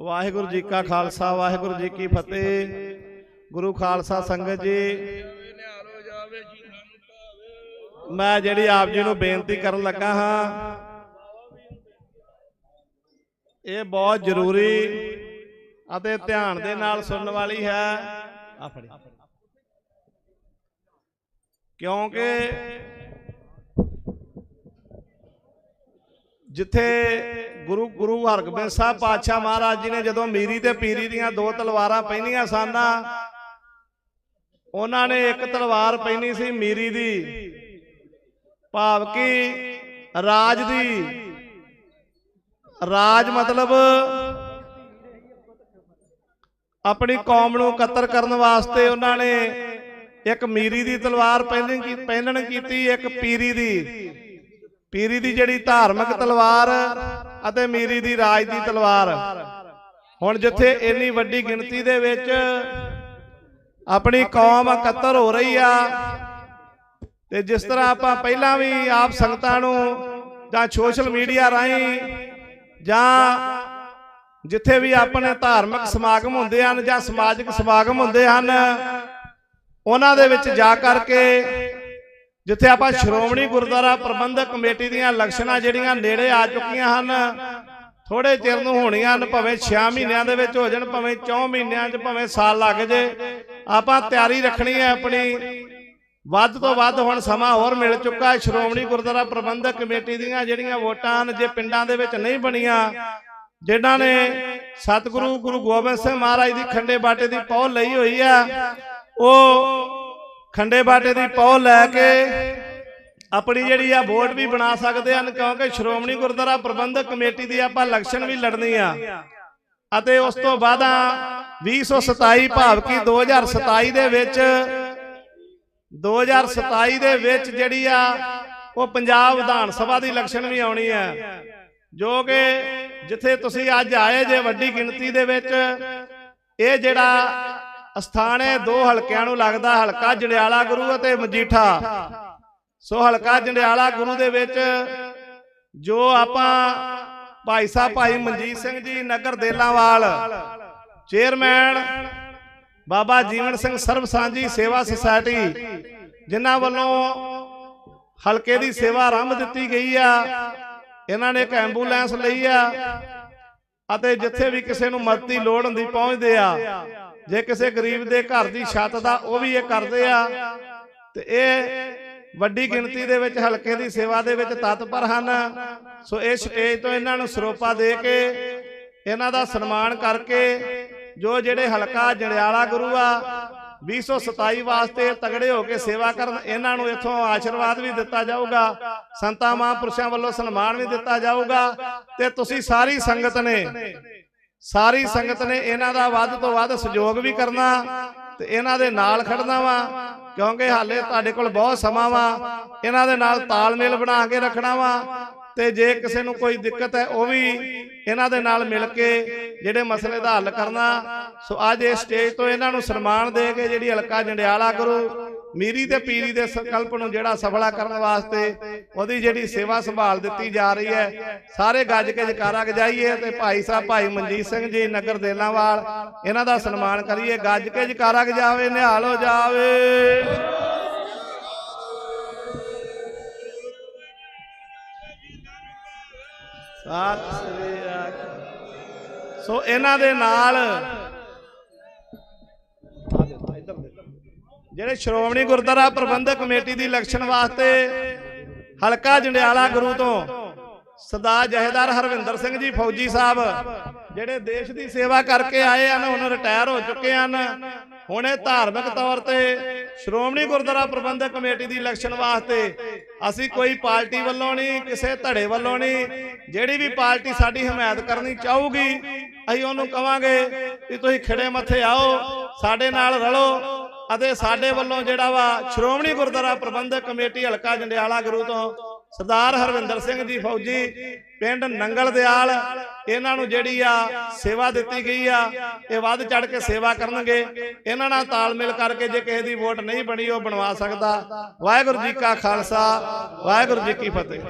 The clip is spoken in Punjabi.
ਵਾਹਿਗੁਰੂ ਜੀ ਕਾ ਖਾਲਸਾ ਵਾਹਿਗੁਰੂ ਜੀ ਕੀ ਫਤਿਹ। ਗੁਰੂ ਖਾਲਸਾ ਸੰਗਤ ਜੀ। ਮੈਂ ਜਿਹੜੀ ਆਪ ਜੀ ਨੂੰ ਬੇਨਤੀ ਕਰਨ ਲੱਗਾ ਹਾਂ ਇਹ ਬਹੁਤ ਜ਼ਰੂਰੀ ਅਤੇ ਧਿਆਨ ਦੇ ਨਾਲ ਸੁਣਨ ਵਾਲੀ ਹੈ। ਆ ਫੜੀ। ਕਿਉਂਕਿ ਜਿੱਥੇ ਗੁਰੂ ਗੁਰੂ ਹਰਗੋਬਿੰਦ ਸਾਹਿਬ ਪਾਤਸ਼ਾਹ ਮਹਾਰਾਜ ਜੀ ਨੇ ਜਦੋਂ ਮੀਰੀ ਤੇ ਪੀਰੀ ਦੀਆਂ ਦੋ ਤਲਵਾਰਾਂ ਪਹਿਨੀਆਂ ਸਨ ਉਹਨਾਂ ਨੇ ਇੱਕ ਤਲਵਾਰ ਪਹਿਨੀ ਸੀ ਮੀਰੀ ਦੀ। ਭਾਵ ਕਿ ਰਾਜ ਦੀ ਰਾਜ ਮਤਲਬ ਆਪਣੀ ਕੌਮ ਨੂੰ ਇਕੱਤਰ ਕਰਨ ਵਾਸਤੇ ਉਹਨਾਂ ਨੇ ਇੱਕ ਮੀਰੀ ਦੀ ਤਲਵਾਰ ਪਹਿਨਣ ਕੀ ਪਹਿਨਣ ਕੀਤੀ ਇੱਕ ਪੀਰੀ ਦੀ। ਪੀਰੀ ਦੀ ਜਿਹੜੀ ਧਾਰਮਿਕ ਤਲਵਾਰ ਅਤੇ ਮੀਰੀ ਦੀ ਰਾਜ ਦੀ ਤਲਵਾਰ। ਹੁਣ ਜਿੱਥੇ ਇੰਨੀ ਵੱਡੀ ਗਿਣਤੀ ਦੇ ਵਿੱਚ ਆਪਣੀ ਕੌਮ ਇਕੱਤਰ ਹੋ ਰਹੀ ਆ, ਤੇ ਜਿਸ ਤਰ੍ਹਾਂ ਆਪਾਂ ਪਹਿਲਾਂ ਵੀ ਆਪ ਸੰਗਤਾਂ ਨੂੰ ਜਾਂ ਸੋਸ਼ਲ ਮੀਡੀਆ ਰਾਹੀਂ ਜਾਂ ਜਿੱਥੇ ਵੀ ਆਪਣੇ ਧਾਰਮਿਕ ਸਮਾਗਮ ਹੁੰਦੇ ਹਨ ਜਾਂ ਸਮਾਜਿਕ ਸਮਾਗਮ ਹੁੰਦੇ ਹਨ, ਉਹਨਾਂ ਦੇ ਵਿੱਚ ਜਾ ਕਰਕੇ ਜਿੱਥੇ ਆਪਾਂ ਸ਼੍ਰੋਮਣੀ ਗੁਰਦੁਆਰਾ ਪ੍ਰਬੰਧਕ ਕਮੇਟੀ ਦੀਆਂ ਇਲੈਕਸ਼ਨਾਂ ਜਿਹੜੀਆਂ ਨੇੜੇ ਆ ਚੁੱਕੀਆਂ ਹਨ ਥੋੜੇ ਚਿਰ ਨੂੰ ਹੋਣੀਆਂ ਹਨ, ਭਾਵੇਂ 6 ਮਹੀਨਿਆਂ ਦੇ ਵਿੱਚ ਹੋ ਜਾਣ, ਭਾਵੇਂ 4 ਮਹੀਨਿਆਂ 'ਚ, ਭਾਵੇਂ ਸਾਲ ਲੱਗ ਜੇ, ਆਪਾਂ ਤਿਆਰੀ ਰੱਖਣੀ ਹੈ ਆਪਣੀ। ਵੱਧ ਤੋਂ ਵੱਧ ਹੁਣ ਸਮਾਂ ਹੋਰ ਮਿਲ ਚੁੱਕਾ ਹੈ, ਸ਼੍ਰੋਮਣੀ ਗੁਰਦੁਆਰਾ ਪ੍ਰਬੰਧਕ ਕਮੇਟੀ ਦੀਆਂ ਜਿਹੜੀਆਂ ਵੋਟਾਂ ਹਨ, ਜੇ ਪਿੰਡਾਂ ਦੇ ਵਿੱਚ ਨਹੀਂ ਬਣੀਆਂ, ਜਿਨ੍ਹਾਂ ਨੇ ਸਤਿਗੁਰੂ ਗੁਰੂ ਗੋਬਿੰਦ ਸਿੰਘ ਮਹਾਰਾਜ ਦੀ ਖੰਡੇ ਬਾਟੇ ਦੀ ਪੌ ਲਈ ਹੋਈ ਆ ਉਹ ਖੰਡੇ ਬਾਟੇ ਦੀ ਪੌ ਲੈ ਕੇ ਆਪਣੀ ਜਿਹੜੀ ਆ ਵੋਟ ਵੀ ਬਣਾ ਸਕਦੇ ਹਨ, ਕਿਉਂਕਿ ਸ਼੍ਰੋਮਣੀ ਗੁਰਦੁਆਰਾ ਪ੍ਰਬੰਧਕ ਕਮੇਟੀ ਦੀ ਆਪਾਂ ਇਲੈਕਸ਼ਨ ਵੀ ਲੜਨੀ ਆ। ਅਤੇ ਉਸ ਤੋਂ ਬਾਅਦ 2027 ਭਾਵ ਕਿ 2027 ਦੇ ਵਿੱਚ 2027 ਦੇ ਵਿੱਚ ਜਿਹੜੀ ਆ ਉਹ ਪੰਜਾਬ ਵਿਧਾਨ ਸਭਾ ਦੀ ਇਲੈਕਸ਼ਨ ਵੀ ਆਉਣੀ ਹੈ ਜੋ ਕਿ ਜਿੱਥੇ ਤੁਸੀਂ ਅੱਜ ਆਏ ਜੇ ਵੱਡੀ ਗਿਣਤੀ ਦੇ ਵਿੱਚ, ਇਹ ਜਿਹੜਾ ਅਸਥਾਨ ਦੋ ਹਲਕਿਆਂ ਨੂੰ ਲੱਗਦਾ ਹਲਕਾ ਜੰਡਿਆਲਾ ਗੁਰੂ ਅਤੇ ਮਜੀਠਾ। ਸੋ ਹਲਕਾ ਜੰਡਿਆਲਾ ਗੁਰੂ ਦੇ ਵਿੱਚ ਜੋ ਆਪਾਂ ਭਾਈ ਸਾਹਿਬ, ਭਾਈ ਮਨਜੀਤ ਸਿੰਘ ਜੀ, ਨਗਰ ਦੇਲਾਵਾਲ, ਚੇਅਰਮੈਨ, ਬਾਬਾ ਜੀਵਨ ਸਿੰਘ ਸਰਬ ਸਾਂਝੀ ਸੇਵਾ ਸੁਸਾਇਟੀ, ਜਿਨ੍ਹਾਂ ਵੱਲੋਂ ਹਲਕੇ ਦੀ ਸੇਵਾ ਆਰੰਭ ਦਿੱਤੀ ਗਈ ਆ। ਇਹਨਾਂ ਨੇ ਇੱਕ ਐਂਬੂਲੈਂਸ ਲਈ ਆ। ਅਤੇ ਜਿੱਥੇ ਵੀ ਕਿਸੇ ਨੂੰ ਮਦਦ ਦੀ ਲੋੜ ਹੁੰਦੀ ਪਹੁੰਚਦੇ ਆ। ਜੇ ਕਿਸੇ ਗਰੀਬ ਦੇ ਘਰ ਦੀ ਛੱਤ ਦਾ ਉਹ ਵੀ ਇਹ ਕਰਦੇ ਆ। ਤੇ ਇਹ ਵੱਡੀ ਗਿਣਤੀ ਦੇ ਵਿੱਚ ਹਲਕੇ ਦੀ ਸੇਵਾ ਦੇ ਵਿੱਚ ਤਤਪਰ ਹਨ। ਸੋ ਇਹ ਸਟੇਜ ਤੋਂ ਇਹਨਾਂ ਨੂੰ ਸਰੋਪਾ ਦੇ ਕੇ, ਇਹਨਾਂ ਦਾ ਸਨਮਾਨ ਕਰਕੇ ਜੋ ਜਿਹੜੇ ਹਲਕਾ ਜੰਡਿਆਲਾ ਗੁਰੂ ਆ 2027 ਵਾਸਤੇ ਤਗੜੇ ਹੋ ਕੇ ਸੇਵਾ ਕਰਨ ਇਹਨਾਂ ਨੂੰ ਇੱਥੋਂ ਆਸ਼ੀਰਵਾਦ ਵੀ ਦਿੱਤਾ ਜਾਊਗਾ। ਸੰਤਾਂ ਮਹਾਂਪੁਰਸ਼ਾਂ ਵੱਲੋਂ ਸਨਮਾਨ ਵੀ ਦਿੱਤਾ ਜਾਊਗਾ। ਤੇ ਤੁਸੀਂ ਸਾਰੀ ਸੰਗਤ ਨੇ ਸਾਰੀ ਸੰਗਤ ਨੇ ਇਹਨਾਂ ਦਾ ਵੱਧ ਤੋਂ ਵੱਧ ਸਹਿਯੋਗ ਵੀ ਕਰਨਾ ਤੇ ਇਹਨਾਂ ਦੇ ਨਾਲ ਖੜਨਾ ਵਾ। ਕਿਉਂਕਿ ਹਾਲੇ ਤੁਹਾਡੇ ਕੋਲ ਬਹੁਤ ਸਮਾਂ ਵਾ। ਇਹਨਾਂ ਦੇ ਨਾਲ ਤਾਲਮੇਲ ਬਣਾ ਕੇ ਰੱਖਣਾ ਵਾ। ਤੇ ਜੇ ਕਿਸੇ ਨੂੰ ਕੋਈ ਦਿੱਕਤ ਹੈ, ਉਹ ਵੀ ਇਹਨਾਂ ਦੇ ਨਾਲ ਮਿਲ ਕੇ ਜਿਹੜੇ ਮਸਲੇ ਦਾ ਹੱਲ ਕਰਨਾ। ਸੋ ਅੱਜ ਇਸ ਸਟੇਜ ਤੋਂ ਇਹਨਾਂ ਨੂੰ ਸਨਮਾਨ ਦੇ ਕੇ ਜਿਹੜੀ ਹਲਕਾ ਜੰਡਿਆਲਾ ਗੁਰੂ ਮੀਰੀ ਤੇ ਪੀਰੀ ਦੇ ਸੰਕਲਪ ਨੂੰ ਜਿਹੜਾ ਸਫਲਾ ਕਰਨ ਵਾਸਤੇ ਉਹਦੀ ਜਿਹੜੀ ਸੇਵਾ ਸੰਭਾਲ ਦਿੱਤੀ ਜਾ ਰਹੀ ਹੈ, ਸਾਰੇ ਗੱਜ ਕੇ ਜਕਾਰਾ ਗਜਾਈਏ ਤੇ ਭਾਈ ਸਾਹਿਬ, ਭਾਈ ਮਨਜੀਤ ਸਿੰਘ ਜੀ, ਨਗਰ ਦੇਲਾਵਾਲ, ਇਹਨਾਂ ਦਾ ਸਨਮਾਨ ਕਰੀਏ। ਗੱਜ ਕੇ ਜਕਾਰਾ ਗਜਾਵੇ, ਨਿਹਾਲ ਹੋ ਜਾਵੇ। ਸਤਿ ਸ੍ਰੀ ਅਕਾਲ ਸੋ ਇਹਨਾਂ ਦੇ ਨਾਲ ਜਿਹੜੇ ਸ਼੍ਰੋਮਣੀ ਗੁਰਦੁਆਰਾ ਪ੍ਰਬੰਧਕ ਕਮੇਟੀ ਦੀ ਇਲੈਕਸ਼ਨ ਵਾਸਤੇ ਹਲਕਾ ਜੰਡਿਆਲਾ ਗੁਰੂ ਤੋਂ ਸਰਦਾਰ ਜਹੇਦਾਰ ਹਰਵਿੰਦਰ ਸਿੰਘ ਜੀ ਫੌਜੀ ਸਾਹਿਬ, ਜਿਹੜੇ ਦੇਸ਼ ਦੀ ਸੇਵਾ ਕਰਕੇ ਆਏ ਹਨ, ਹੁਣ ਰਿਟਾਇਰ ਹੋ ਚੁੱਕੇ ਹਨ। ਹੁਣ ਇਹ ਧਾਰਮਿਕ ਤੌਰ ਤੇ ਸ਼੍ਰੋਮਣੀ ਗੁਰਦੁਆਰਾ ਪ੍ਰਬੰਧਕ ਕਮੇਟੀ ਦੀ ਇਲੈਕਸ਼ਨ ਵਾਸਤੇ ਅਸੀਂ ਕੋਈ ਪਾਰਟੀ ਵੱਲੋਂ ਨਹੀਂ, ਕਿਸੇ ਧੜੇ ਵੱਲੋਂ ਨਹੀਂ, ਜਿਹੜੀ ਵੀ ਪਾਰਟੀ ਸਾਡੀ ਹਮਾਇਤ ਕਰਨੀ ਚਾਹੂਗੀ, ਅਸੀਂ ਉਹਨੂੰ ਕਵਾਂਗੇ ਵੀ ਤੁਸੀਂ ਖਿੜੇ ਮੱਥੇ ਆਓ, ਸਾਡੇ ਨਾਲ ਰਲੋ ਅਤੇ ਸਾਡੇ ਵੱਲੋਂ ਜਿਹੜਾ ਵਾ ਸ਼੍ਰੋਮਣੀ ਗੁਰਦੁਆਰਾ ਪ੍ਰਬੰਧਕ ਕਮੇਟੀ ਹਲਕਾ ਜੰਡਿਆਲਾ ਗੁਰੂ ਤੋਂ ਸਰਦਾਰ ਹਰਵਿੰਦਰ ਸਿੰਘ ਜੀ ਫੌਜੀ, ਪਿੰਡ ਨੰਗਲ ਦਿਆਲ ਇਹਨਾਂ ਨੂੰ ਜਿਹੜੀ ਆ ਸੇਵਾ ਦਿੱਤੀ ਗਈ ਆ, ਇਹ ਵੱਧ ਚੜ ਕੇ ਸੇਵਾ ਕਰਨਗੇ। ਇਹਨਾਂ ਨਾਲ ਤਾਲਮੇਲ ਕਰਕੇ ਜੇ ਕਿਸੇ ਦੀ ਵੋਟ ਨਹੀਂ ਬਣੀ, ਉਹ ਬਣਵਾ ਸਕਦਾ। ਵਾਹਿਗੁਰੂ ਜੀ ਕਾ ਖਾਲਸਾ, ਵਾਹਿਗੁਰੂ ਜੀ ਕੀ ਫਤਿਹ।